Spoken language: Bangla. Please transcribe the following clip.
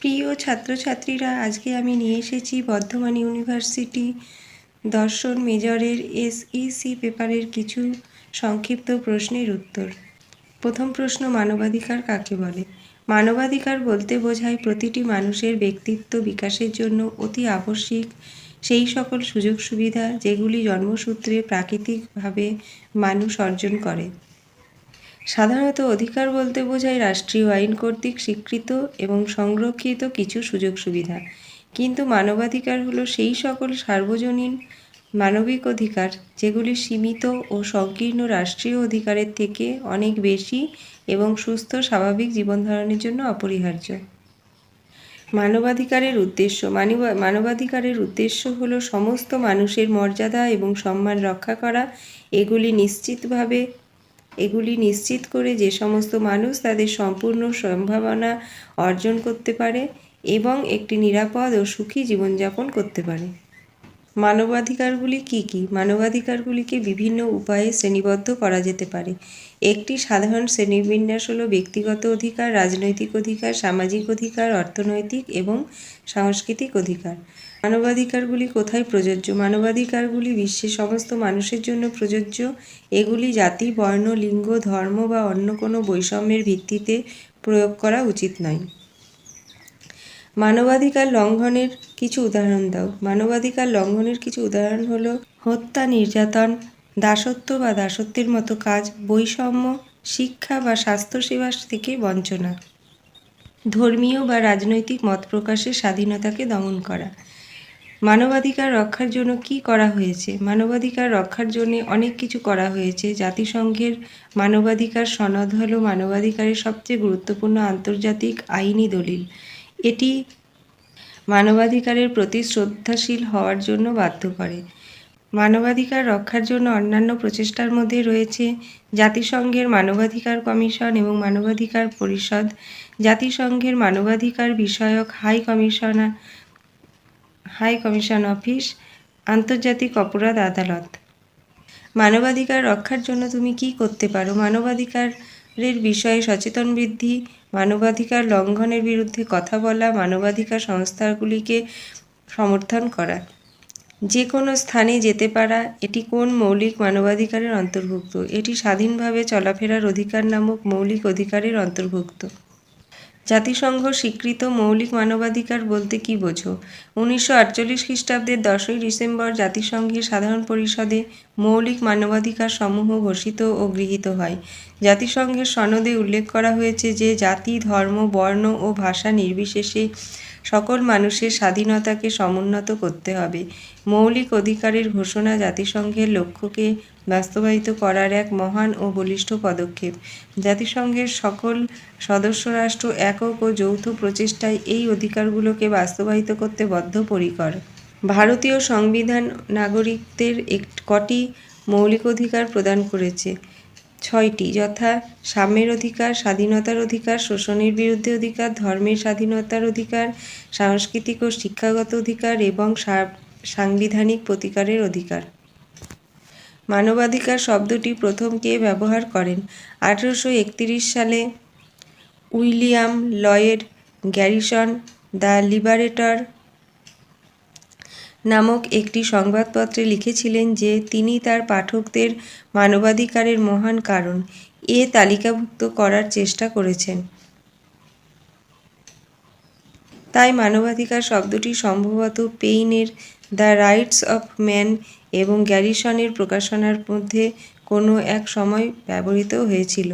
প্রিয় ছাত্রছাত্রীরা, আজকে আমি নিয়ে এসেছি বর্ধমান ইউনিভার্সিটি দর্শন মেজরের এসইসি পেপারের কিছু সংক্ষিপ্ত প্রশ্নের উত্তর। প্রথম প্রশ্ন, মানবাধিকার কাকে বলে? মানবাধিকার বলতে বোঝায় প্রতিটি মানুষের ব্যক্তিত্ব বিকাশের জন্য অতি আবশ্যিক সেই সকল সুযোগ সুবিধা যেগুলি জন্মসূত্রে প্রাকৃতিকভাবে মানুষ অর্জন করে। সাধারণত অধিকার বলতে বোঝায় রাষ্ট্রীয় আইন কর্তৃক স্বীকৃত এবং সংরক্ষিত কিছু সুযোগ সুবিধা। কিন্তু মানবাধিকার হলো সেই সকল সার্বজনীন মানবিক অধিকার যেগুলি সীমিত ও সংকীর্ণ রাষ্ট্রীয় অধিকারের থেকে অনেক বেশি এবং সুস্থ, স্বাভাবিক জীবনধারণের জন্য অপরিহার্য। মানবাধিকারের উদ্দেশ্য, মানবা, মানবাধিকারের উদ্দেশ্য হল সমস্ত মানুষের মর্যাদা এবং সম্মান রক্ষা করা। এগুলি নিশ্চিতভাবে এগুলি নিশ্চিত করে যে সমস্ত মানুষ তাদের সম্পূর্ণ সম্ভাবনা অর্জন করতে পারে এবং একটি নিরাপদ ও সুখী জীবনযাপন করতে পারে। মানবাধিকারগুলি কী কী? মানবাধিকারগুলিকে বিভিন্ন উপায়ে শ্রেণীবদ্ধ করা যেতে পারে। একটি সাধারণ শ্রেণীবিন্যাস হলো ব্যক্তিগত অধিকার, রাজনৈতিক অধিকার, সামাজিক অধিকার, অর্থনৈতিক এবং সাংস্কৃতিক অধিকার। মানবাধিকারগুলি কোথায় প্রযোজ্য? মানবাধিকারগুলি বিশ্বের সমস্ত মানুষের জন্য প্রযোজ্য। এগুলি জাতি, বর্ণ, লিঙ্গ, ধর্ম বা অন্য কোনো বৈষম্যের ভিত্তিতে প্রয়োগ করা উচিত নয়। মানবাধিকার লঙ্ঘনের কিছু উদাহরণ দাও। মানবাধিকার লঙ্ঘনের কিছু উদাহরণ হলো হত্যা, নির্যাতন, দাসত্ব বা দাসত্বের মতো কাজ, বৈষম্য, শিক্ষা বা স্বাস্থ্যসেবা থেকে বঞ্চনা। ধর্মীয় বা রাজনৈতিক মত প্রকাশের স্বাধীনতাকে দমন করা। মানবাধিকার রক্ষার জন্য কি করা হয়েছে? মানবাধিকার রক্ষার জন্য অনেক কিছু করা হয়েছে। জাতিসংঘের মানবাধিকার সনদ হল মানবাধিকারের সবচেয়ে গুরুত্বপূর্ণ আন্তর্জাতিক আইনি দলিল। এটি মানবাধিকারের প্রতি শ্রদ্ধাশীল হওয়ার জন্য বাধ্য করে। মানবাধিকার রক্ষার জন্য অন্যান্য প্রচেষ্টার মধ্যে রয়েছে জাতিসংঘের মানবাধিকার কমিশন এবং মানবাধিকার পরিষদ। জাতিসংঘের মানবাধিকার বিষয়ক high commissioner high commission office আন্তর্জাতিক অপরাধ আদালত। মানবাধিকার রক্ষার জন্য তুমি কি করতে পারো? মানবাধিকারের বিষয়ে সচেতন বৃদ্ধি, মানবাধিকার লঙ্ঘনের বিরুদ্ধে কথা বলা, মানবাধিকার সংস্থাগুলিকে সমর্থন করা। যে কোনো স্থানে যেতে পারা, এটি কোন মৌলিক মানবাধিকারের অন্তর্ভুক্ত? এটি স্বাধীনভাবে চলাফেরার অধিকার নামক মৌলিক অধিকারের অন্তর্ভুক্ত। জাতিসংঘ স্বীকৃত মৌলিক মানবাধিকার বলতে কি বোঝো? উনিশশো আটচল্লিশ খ্রিস্টাব্দের দশই ডিসেম্বর জাতিসংঘের সাধারণ পরিষদে মৌলিক মানবাধিকার সমূহ ঘোষিত ও গৃহীত হয়। জাতিসংঘের সনদে উল্লেখ করা হয়েছে যে জাতি, ধর্ম, বর্ণ ও ভাষা নির্বিশেষে সকল মানুষের স্বাধীনতাকে সমুন্নত করতে হবে। মৌলিক অধিকারের ঘোষণা জাতিসংঘের লক্ষ্যকে বাস্তবায়িত করার এক মহান ও বলিষ্ঠ পদক্ষেপ। জাতিসংঘের সকল সদস্য রাষ্ট্র একক ও যৌথ প্রচেষ্টায় এই অধিকারগুলোকে বাস্তবায়িত করতে বদ্ধপরিকর। ভারতীয় সংবিধান নাগরিকদের এক কটি মৌলিক অধিকার প্রদান করেছে। ছয়টি, যথা সাম্যের অধিকার, স্বাধীনতার অধিকার, শোষণের বিরুদ্ধে অধিকার, ধর্মের স্বাধীনতার অধিকার, সাংস্কৃতিক ও শিক্ষাগত অধিকার এবং সাংবিধানিক প্রতিকারের অধিকার। মানবাধিকার শব্দটি প্রথম কে ব্যবহার করেন? আঠেরোশো সালে William Lloyd Garrison, The Liberator নামক একটি সংবাদপত্রে লিখেছিলেন যে তিনি তার পাঠকদের মানবাধিকারের মহান কারণ এ তালিকাভুক্ত করার চেষ্টা করেছেন। তাই মানবাধিকার শব্দটি সম্ভবত পেইনের দ্য রাইটস অফ ম্যান এবং গ্যারিসনের প্রকাশনার মধ্যে কোনো এক সময় ব্যবহৃত হয়েছিল।